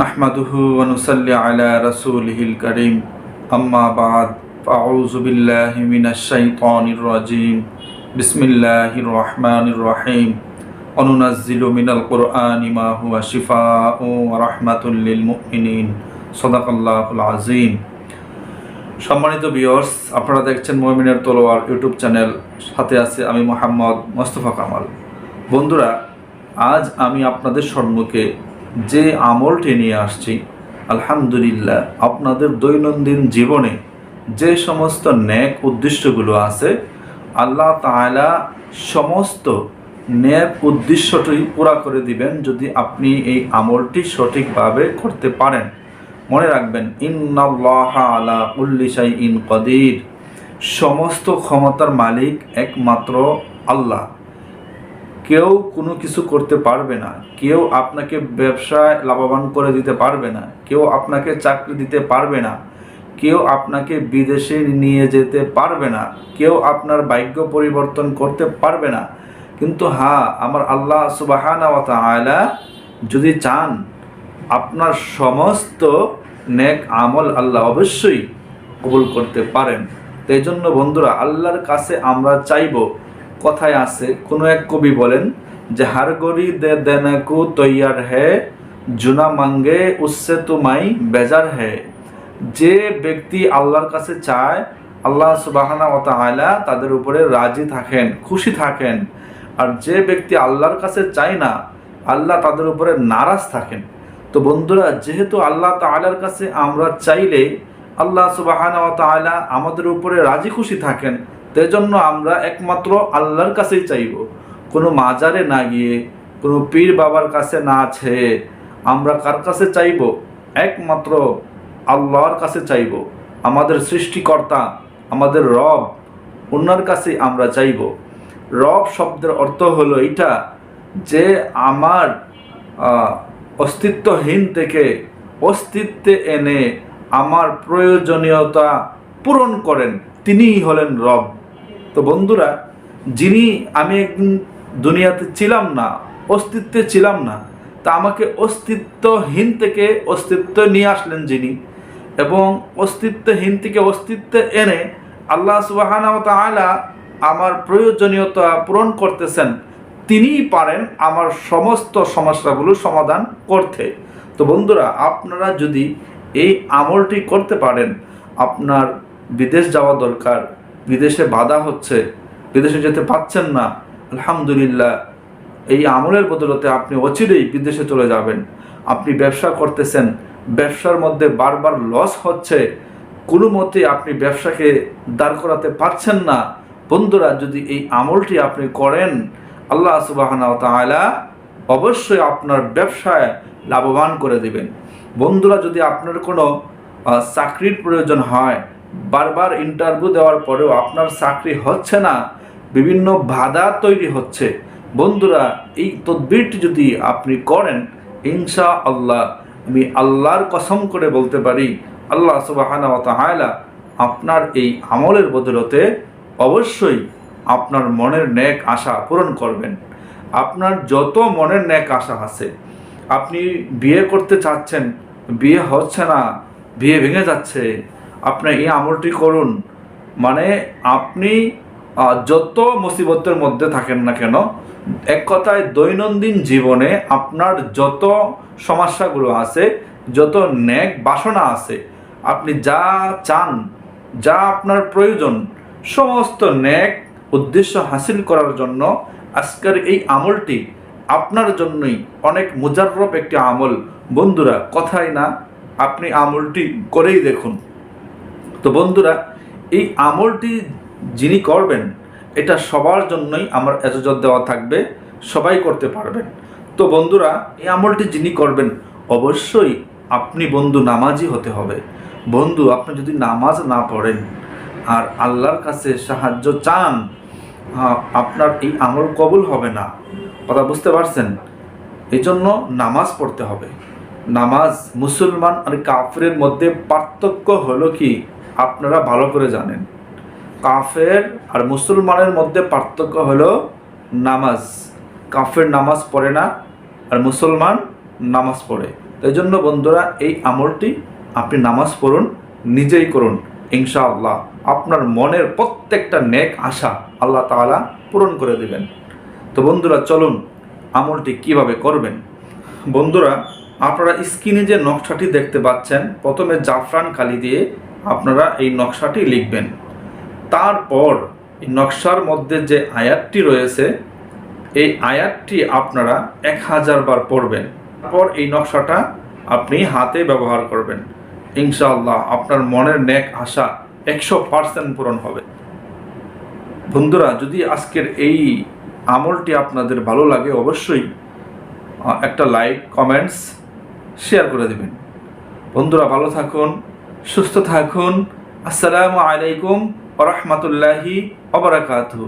নাহমাদুহু ওয়ানুসাল্লি আলা রাসূলিহিল কারীম আম্মা বাদ ফাউযু বিল্লাহি মিনাশ শাইতানির রাজীম বিসমিল্লাহির রহমানির রহিম অনুনাজ্জিলু মিনাল কুরআনি মা হুয়া শিফাউ ওয়া রাহমাতুল লিল মুমিনিন সাদাকাল্লাহুল আযীম সম্মানিত বিয়র্স আপনারা দেখছেন মমিনের তলোয়ার ইউটিউব চ্যানেল। সাথে আছে আমি মোহাম্মদ মোস্তফা কামাল। বন্ধুরা, আজ আমি আপনাদের সম্মুখে যে আমলটি নিয়ে আসছি, আলহামদুলিল্লাহ, আপনাদের দৈনন্দিন জীবনে যে সমস্ত ন্যাক উদ্দেশ্যগুলো আছে, আল্লাহ তাআলা সমস্ত ন্যাক উদ্দেশ্যটি পুরা করে দিবেন যদি আপনি এই আমলটি সঠিকভাবে করতে পারেন। মনে রাখবেন আলা কুল্লি ইন কদির। সমস্ত ক্ষমতার মালিক একমাত্র আল্লাহ। কেউ কোনো কিছু করতে পারবে না। কেউ আপনাকে ব্যবসায় লাভবান করে দিতে পারবে না। কেউ আপনাকে চাকরি দিতে পারবে না। কেউ আপনাকে বিদেশে নিয়ে যেতে পারবে না। কেউ আপনার ভাগ্য পরিবর্তন করতে পারবে না। কিন্তু হ্যাঁ আমার আল্লাহ সুবাহানা যদি চান, আপনার সমস্ত নেক আমল আল্লাহ অবশ্যই কবুল করতে পারেন। তো এই জন্য বন্ধুরা, আল্লাহর কাছে আমরা চাইব কথায় আছে, কোনো এক কবি বলেন যে হারগরি দে দেনাকু তৈয়ার হে, জুনা মাঙ্গে উসসে তুমাই বেজার হে। যে ব্যক্তি আল্লাহর কাছে চায়, আল্লাহ সুবাহানা ও তাআলা তাদের উপরে রাজি থাকেন, খুশি থাকেন। আর যে ব্যক্তি আল্লাহর কাছে চায় না, আল্লাহ তাদের উপরে নারাজ থাকেন। তো বন্ধুরা, যেহেতু আল্লাহ তাআলার কাছে আমরা চাইলে আল্লাহ সুবাহানা আমাদের উপরে রাজি খুশি থাকেন। তাই জন্য আমরা একমাত্র আল্লাহর কাছেই চাইব। কোনো মাজারে না গিয়ে, কোনো পীর বাবার কাছে না আছে আমরা কার কাছে চাইব? একমাত্র আল্লাহর কাছে চাইব। আমাদের সৃষ্টিকর্তা, আমাদের রব ওনার কাছে আমরা চাইব। রব শব্দের অর্থ হলো এটা যে আমার অস্তিত্বহীন থেকে অস্তিত্বে এনে আমার প্রয়োজনীয়তা পূরণ করেন, তিনিই হলেন রব। তো বন্ধুরা, যিনি আমি একদিন দুনিয়াতে ছিলাম না, অস্তিত্বে ছিলাম না, তা আমাকে অস্তিত্বহীন থেকে অস্তিত্ব নিয়ে আসলেন যিনি এবং অস্তিত্বহীন থেকে অস্তিত্বে এনে আল্লাহ সুবাহানা আমার প্রয়োজনীয়তা পূরণ করতেছেন, তিনিই পারেন আমার সমস্ত সমস্যাগুলো সমাধান করতে। তো বন্ধুরা, আপনারা যদি এই আমলটি করতে পারেন। আপনার বিদেশ যাওয়া দরকার, বিদেশে বাধা হচ্ছে, বিদেশে যেতে পাচ্ছেন না, আলহামদুলিল্লাহ, এই আমলের বদলতে আপনি অচিরেই বিদেশে চলে যাবেন। আপনি ব্যবসা করতেছেন, ব্যবসার মধ্যে বারবার লস হচ্ছে, কোনো মতে আপনি ব্যবসাকে দাঁড় করাতে পারছেন না। বন্ধুরা, যদি এই আমলটি আপনি করেন, আল্লাহ তাআলা অবশ্যই আপনার ব্যবসায় লাভবান করে দেবেন। বন্ধুরা, যদি আপনার কোনো চাকরির প্রয়োজন হয়, বারবার ইন্টারভিউ দেওয়ার পরেও আপনার চাকরি হচ্ছে না, বিভিন্ন বাধা তৈরি হচ্ছে, বন্ধুরা, এই তদবিরটি যদি আপনি করেন ইনশা আল্লাহ আমি আল্লাহর কসম করে বলতে পারি, আল্লাহ সুবাহানা আপনার এই আমলের বদলতে অবশ্যই আপনার মনের ন্যাক আশা পূরণ করবেন। আপনার যত মনের ন্যাক আশা আছে আপনি বিয়ে করতে চাচ্ছেন, বিয়ে হচ্ছে না, বিয়ে ভেঙে যাচ্ছে, আপনি এই আমলটি করুন। মানে আপনি যত মুসিবতের মধ্যে থাকেন না কেন, এক কথায় দৈনন্দিন জীবনে আপনার যত সমস্যাগুলো আছে, যত ন্যাক বাসনা আছে, আপনি যা চান, যা আপনার প্রয়োজন, সমস্ত ন্যাক উদ্দেশ্য হাসিল করার জন্য আজকের এই আমলটি আপনার জন্যই অনেক মুজাররব একটি আমল। বন্ধুরা, কথাই না, আপনি আমলটি করেই দেখুন। তো বন্ধুরা, এই আমলটি যিনি করবেন, এটা সবার জন্যই আমার এতজত দেওয়া থাকবে, সবাই করতে পারবেন। তো বন্ধুরা, এই আমলটি যিনি করবেন, অবশ্যই আপনি বন্ধু নামাজি হতে হবে। বন্ধু, আপনি যদি নামাজ না পড়েন আর আল্লাহর কাছে সাহায্য চান আপনার এই আমল কবুল হবে না। কথা বুঝতে পারছেন? এই জন্য নামাজ পড়তে হবে। নামাজ মুসলমান আর কাফেরের মধ্যে পার্থক্য হলো কি? আপনারা ভালো করে জানেন। কাফের আর মুসলমানের মধ্যে পার্থক্য হলো নামাজ। কাফের নামাজ পড়ে না, আর মুসলমান নামাজ পড়ে। এই জন্য বন্ধুরা, এই আমলটি আপনি নামাজ পড়ুন, নিজেই করুন, ইনশাআল্লাহ। আপনার মনের প্রত্যেকটা নেক আশা আল্লাহ তাআলা পূরণ করে দেবেন। তো বন্ধুরা, চলুন আমলটি কীভাবে করবেন? বন্ধুরা, আপনারা স্ক্রিনে যে নকশাটি দেখতে পাচ্ছেন, প্রথমে জাফরান কালি দিয়ে আপনারা এই নকশাটি লিখবেন। তারপর এই নকশার মধ্যে যে আয়াতটি রয়েছে, এই আয়াতটি আপনারা এক হাজার বার পড়বেন। তারপর এই নকশাটা আপনি হাতে ব্যবহার করবেন। ইনশাআল্লাহ আপনার মনের নেক আশা একশো পার্সেন্ট পূরণ হবে। বন্ধুরা, যদি আজকের এই আমলটি আপনাদের ভালো লাগে অবশ্যই একটা লাইক কমেন্টস শেয়ার করে দেবেন। বন্ধুরা ভালো থাকুন, সুস্থ থাকুন। আসসালামু আলাইকুম রহমতুল্লাহি অবরাকাতু